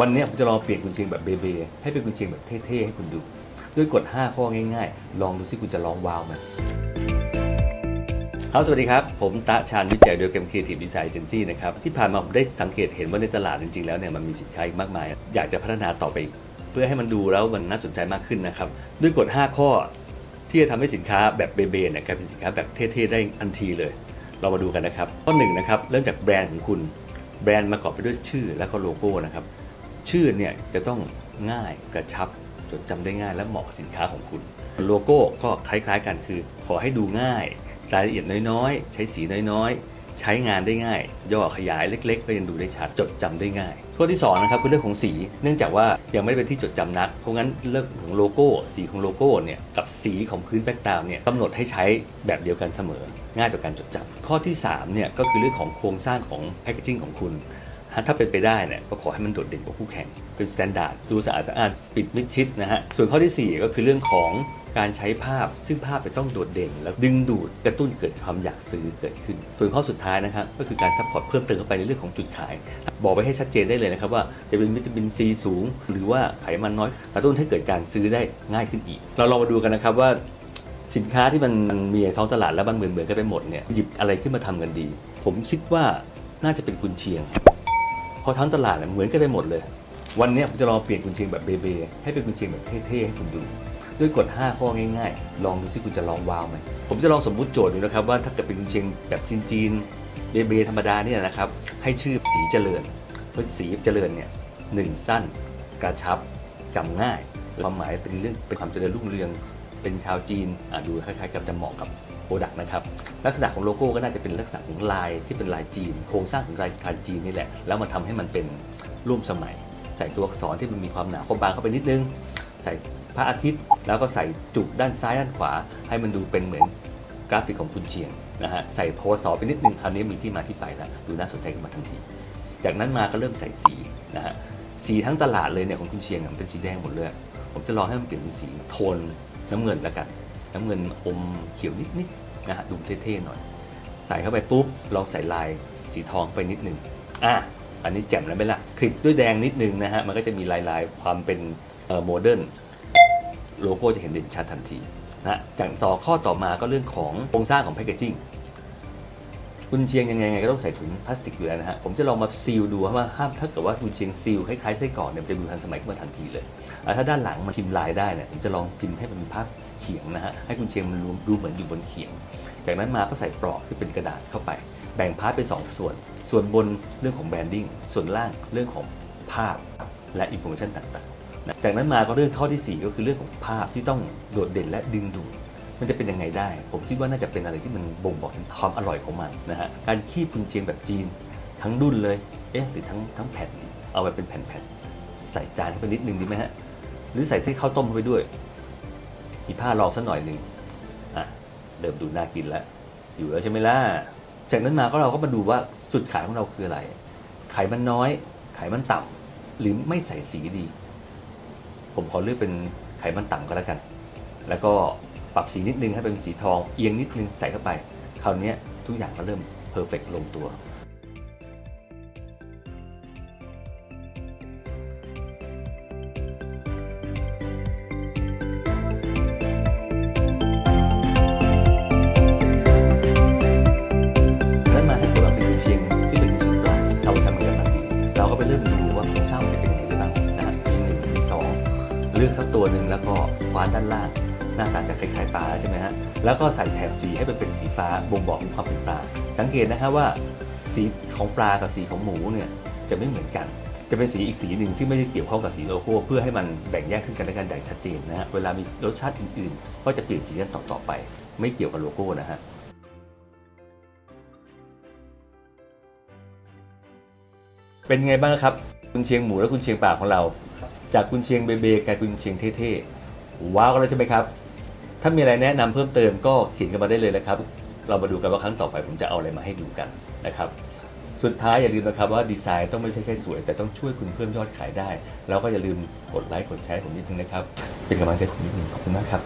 วันนี้ผมจะลองเปลี่ยนกุนเชียงแบบเบเบให้เป็นกุนเชียงแบบเท่ๆให้คุณดู ด้วยกฎ 5 ข้อง่ายๆ ลองดูสิคุณจะลองว้าวไหมครับ สวัสดีครับ ผมตะชาญวิจัยโดยเกม Creative Design Agency นะครับ ที่ผ่านมาผมได้สังเกตเห็นว่าในตลาดจริงๆ แล้วเนี่ยมันมีสินค้าอีกมากมาย อยากจะพัฒนาต่อไป เพื่อให้มันดูแล้วมันน่าสนใจมากขึ้นนะครับ ด้วยกฎ 5 ข้อที่จะทำให้สินค้าแบบเบเบเนี่ยกลายเป็นสินค้าแบบเท่ๆได้ทันทีเลย เรามาดูกันนะครับ ข้อหนึ่งนะครับเริ่มจากแบรนด์ของคุณแบรนด์ประกอบไปด้วยชื่อและก็โลโก้นะครับ ชื่อเนี่ยจะต้องง่ายกระชับจดจำได้ง่ายและเหมาะกับสินค้าของคุณ โลโก้ก็คล้ายๆกันคือ ขอให้ดูง่าย รายละเอียดน้อยๆ ใช้สีน้อยๆ ใช้งานได้ง่าย ย่อขยายเล็กๆ ก็ยังดูได้ชัดจดจำได้ง่ายข้อที่2นะครับคือเรื่องของสี เนื่องจากว่ายังไม่ได้เป็นที่จดจำนัก เพราะงั้นเรื่องของโลโก้สีของโลโก้เนี่ยกับสีของพื้นแบ็กกราวน์เนี่ยกำหนดให้ใช้แบบเดียวกันเสมอ ง่ายต่อการจดจำข้อที่3เนี่ยก็คือเรื่องของโครงสร้างของแพคเกจิ้งของคุณ ถ้าเป็นไปได้เนี่ยก็ขอให้มันโดดเด่นกว่าคู่แข่ง เป็นสแตนดาร์ดดูสะอาดสะอาดปิดมิดชิดนะฮะ ส่วนข้อทีสี่4 ก็คือเรื่องของการใช้ภาพ ซึ่งภาพจะต้องโดดเด่น แล้วดึงดูดกระตุ้นเกิดความอยากซื้อเกิดขึ้น ส่วนข้อสุดท้ายนะครับก็คือการซัพพอร์ตเพิ่มเติมเข้าไปในเรื่องของจุดขาย บอกไว้ให้ชัดเจนได้เลยนะครับว่าจะเป็นวิตามินซีสูง หรือว่าไขมันน้อยกระตุ้นให้เกิดการซื้อได้ง่ายขึ้นอีก เราลองมาดูกันนะครับว่าสินค้าที่มันมีในท้องตลาดแล้วมันเหมือนเหมือนกันไปหมดเนี่ยหยิบอะไรขึ้นมาทำกันดี ผมคิดว่าน่าจะเป็นกุนเชียง พราะทั้งตลาดเนี่ยเหมือนกันไปหมดเลย วันนี้ผมจะลองเปลี่ยนกุนเชียงแบบเบเบให้เป็นกุนเชียงแบบเท่ๆให้คุณดูด้วยกฎ 5 ข้อง่ายๆ ลองดูสิคุณจะลองว้าวไหมผมจะลองสมมุติโจทย์ดูนะครับว่าถ้าเกิดเป็นกุนเชียงแบบจีนๆเบเบธรรมดาเนี่ยนะครับให้ชื่อสีเจริญเพราะสีเจริญเนี่ยหนึ่งสั้นกระชับจำง่ายความหมายเป็นเรื่องเป็นความเจริญรุ่งเรืองเป็นชาวจีนอะดูคล้ายๆ กับจะเหมาะกับ โปรดักต์นะครับ ลักษณะของโลโก้ก็น่าจะเป็นลักษณะของลายที่เป็นลายจีน โครงสร้างของลายลายจีนนี่แหละ แล้วมาทำให้มันเป็นร่วมสมัย ใส่ตัวอักษรที่มันมีความหนาความบางเข้าไปนิดนึง ใส่พระอาทิตย์ แล้วก็ใส่จุกด้านซ้ายด้านขวา ให้มันดูเป็นเหมือนกราฟิกของคุณเชียงนะฮะ ใส่โพสไปนิดนึงคราวนี้มีที่มาที่ไปแล้วดูน่าสนใจขึ้นมาทันที จากนั้นมาก็เริ่มใส่สีนะฮะ สีทั้งตลาดเลยเนี่ยของคุณเชียงมันเป็นสีแดงหมดเลย ผมจะลองให้มันเปลี่ยนเป็นสีโทนน้ำเงินแล้วกัน น้ำเงินอมเขียวนิดๆนะฮะดูเท่ๆหน่อย ใส่เข้าไปปุ๊บลองใส่ลายสีทองไปนิดนึงอะอันนี้แจ่มแล้วไหมล่ะคลิปด้วยแดงนิดนึงนะฮะมันก็จะมีลายลายๆความเป็นโมเดิร์นโลโก้จะเห็นเด่นชัดทันทีนะฮะจากต่อข้อต่อมาก็เรื่องของโครงสร้างของแพคเกจิ้ง คุณเชียงยังไงก็ต้องใส่ถุงพลาสติกอยู่แล้วนะฮะ ผมจะลองมาซีลดูว่าห้ามถ้าเกิดว่าคุณเชียงซีลคล้ายๆไส้กรอกเนี่ยมันจะดูทันสมัยขึ้นมาทันทีเลย ถ้าด้านหลังมันพิมพ์ลายได้เนี่ยผมจะลองพิมพ์ให้มันเป็นภาพเขียงนะฮะ ให้คุณเชียงมันดูเหมือนอยู่บนเขียง จากนั้นมาก็ใส่ปลอกที่เป็นกระดาษเข้าไป แบ่งพาร์ทเป็นสองส่วน ส่วนบนเรื่องของแบรนดิ้ง ส่วนล่างเรื่องของภาพและอินโฟ a t ชันต่างๆ จากนั้นมาก็เรื่องข้อที่สี่ก็คือเรื่องของภาพที่ต้องโดดเด่นและดึงดูด มันจะเป็นยังไงได้ ผมคิดว่าน่าจะเป็นอะไรที่มันบ่งบอกถึงความอร่อยของมันนะฮะการคีบกุนเชียงแบบจีน ทั้งดุนเลยเอ๊ะหรือทั้งทั้งแผ่นเอาไปเป็นแผ่นๆใส่จานเข้ไปนิดนึงดีไหมฮะหรือใส่ไส้ข้าวต้มเข้าไปด้วย มีผ้ารองสักหน่อยหนึ่งอะเริ่มดูน่ากินแล้วอยู่แล้วใช่ไหมล่ะจากนั้นมาก็เราก็มาดูว่าจุดขายของเราคืออะไร ไขมันน้อย ไขมันต่ำหรือไม่ใส่สีดี ผมขอเลือกเป็นไขมันต่ำก็แล้วกัน แล้วก็ ปรับสีนิดนึงให้เป็นสีทองเอียงนิดนึงใส่เข้าไป คราวนี้ทุกอย่างก็เริ่มเพอร์เฟกลงตัวนั้นมาถ้าเกิดว่าเป็นกุนเชียงที่เป็นชียงดราเราทำเงินแบบนี้เราก็ไปเริ่มดูว่าโครงสร้างมันจะเป็นยังไงได้บ้างนะฮะมีหนึ่งมีสองเลือกสักตัวหนึ่งแล้วก็คว้านด้านล่าง หน้าตาจะคล้ายๆปลาใช่ไหมฮะแล้วก็ใส่แถบสีให้มันเป็นสีฟ้าบ่งบอกถึงความเป็นปลา สังเกตนะครับว่า สีของปลากับสีของหมูเนี่ยจะไม่เหมือนกัน จะเป็นสีอีกสีหนึ่งที่งไม่ได้เกี่ยวข้องกับสีโลโก้เพื่อให้มันแบ่งแยกซึ่งกันและกันอย่างชัดเจนนะฮะเวลามีรสชาติอื่นๆ ก็จะเปลี่ยนสีกันต่อๆไป ไม่เกี่ยวกับโลโก้นะฮะเป็นไงบ้างครับคุณเชียงหมูและคุณเชียงป่าของเรา จากคุณเชียงเบเบกลายเป็นคุณเชียงเท่ๆ ว้าวกันแล้วใช่ไหมครับ ถ้ามีอะไรแนะนำเพิ่มเติมก็เขียนกันมาได้เลยนะครับ เรามาดูกันว่าครั้งต่อไปผมจะเอาอะไรมาให้ดูกันนะครับ สุดท้ายอย่าลืมนะครับว่าดีไซน์ต้องไม่ใช่แค่สวย แต่ต้องช่วยคุณเพิ่มยอดขายได้ แล้วก็อย่าลืมกดไลค์กดแชร์ผมนิดนึงนะครับ เป็นกำลังใจผมนิดนึงขอบคุณมากครับ